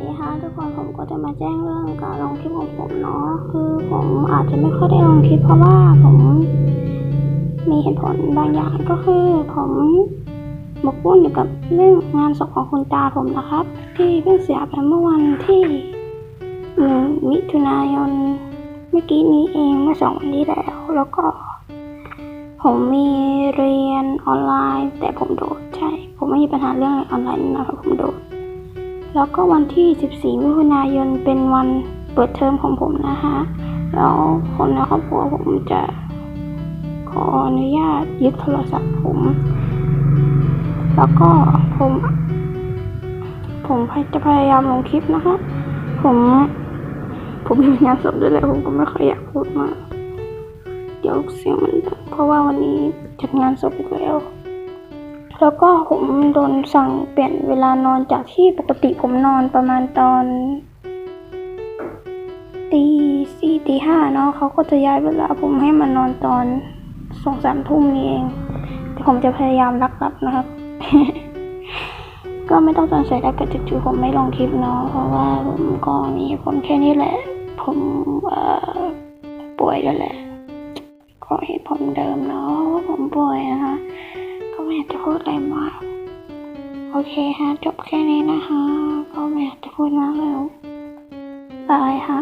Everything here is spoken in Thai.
ดีค่ะทุกคนผมก็จะมาแจ้งเรื่องการลงคลิปของผมเนาะคือผมอาจจะไม่ค่อยได้ลงคลิปเพราะว่าผมมีเหตุผลบางอย่างก็คือ ผมหมกมุ่นอยู่กับเรื่องงานศพของคุณตาผมนะครับ ที่เพิ่งเสียไปเมื่อวันที่หนึ่งมิถุนายนเมื่อกี้นี้เองเมื่อสองวันที่แล้ว แล้วก็ ผมมีเรียนออนไลน์ แต่ผมโดดใช่ ผมไม่มีปัญหาเรื่องออนไลน์นะครับผมโดด แล้วก็วันที่ 14 มิถุนายนเป็นวันเปิดเทอมของผมนะคะแล้วคนในครอบครัวผมจะขออนุญาตยึดโทรศัพท์ผม แล้วก็ผม ผมจะพยายามลงคลิปนะคะ ผม ผมมีงานศพด้วยแหละผมก็ไม่ค่อยอยากพูดมาก เดี๋ยวเสียงมันดังเพราะว่าวันนี้จัดงานศพอีกแล้ว แล้วก็ผมโดนสั่งเปลี่ยนเวลานอนจากที่ปกติผมนอนประมาณตอนตีสี่ตีห้าเนาะเขาก็จะย้ายเวลาผมให้มานอนตอนสองสามทุ่มนี่เอง แต่ผมจะพยายามรักรับนะครับ ก็ไม่ต้องสงสัยถ้าเกิดจู่ๆผมไม่ลงคลิปเนาะเพราะว่าผมก็มีผลแค่นี้แหละ ผมเอ่อป่วยแล้วแหละ ก็เหตุผลเดิมเนาะว่าผมป่วยนะคะ อยากจะพูดอะไรมากโอเคฮะ จบแค่นี้นะคะ ก็ไม่อยากจะพูดมากแล้วบายฮะ